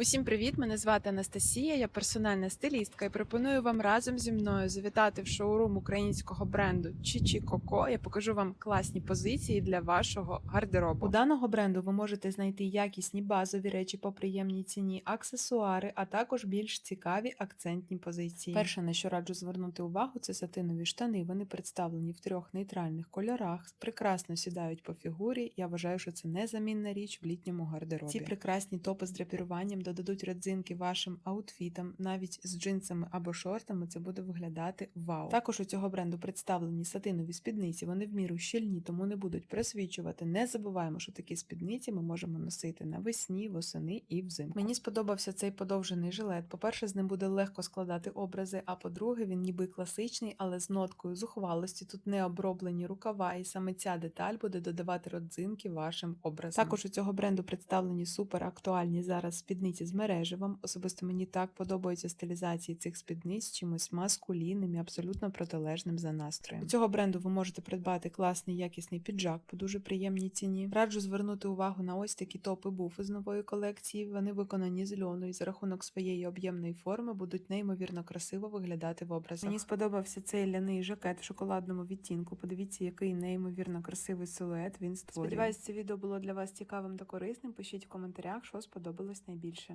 Усім привіт! Мене звати Анастасія, я персональна стилістка і пропоную вам разом зі мною завітати в шоурум українського бренду Чичі Коко. Я покажу вам класні позиції для вашого гардеробу. У даного бренду ви можете знайти якісні базові речі по приємній ціні, аксесуари, а також більш цікаві акцентні позиції. Перше, на що раджу звернути увагу, це сатинові штани. Вони представлені в трьох нейтральних кольорах, прекрасно сідають по фігурі. Я вважаю, що це незамінна річ в літньому гардеробі. Ці прекрасні топи з драпіруванням додадуть родзинки вашим аутфітам, навіть з джинсами або шортами це буде виглядати вау. Також у цього бренду представлені сатинові спідниці. Вони в міру щільні, тому не будуть просвічувати. Не забуваємо, що такі спідниці ми можемо носити навесні, восени і взимку. Мені сподобався цей подовжений жилет. По-перше, з ним буде легко складати образи. А по-друге, він ніби класичний, але з ноткою зухвалості. Тут не оброблені рукава, і саме ця деталь буде додавати родзинки вашим образам. Також у цього бренду представлені супер актуальні зараз спідниці з мереживом. Особисто мені так подобаються стилізації цих спідниць чимось маскулінним і абсолютно протилежним за настроєм. У цього бренду ви можете придбати класний якісний піджак по дуже приємній ціні. Раджу звернути увагу на ось такі топи буфи з нової колекції. Вони виконані з льону і за рахунок своєї об'ємної форми будуть неймовірно красиво виглядати в образах. Мені сподобався цей ляний жакет в шоколадному відтінку. Подивіться, який неймовірно красивий силует він створює. Сподіваюсь, це відео було для вас цікавим та корисним. Пишіть в коментарях, що сподобалось найбільше.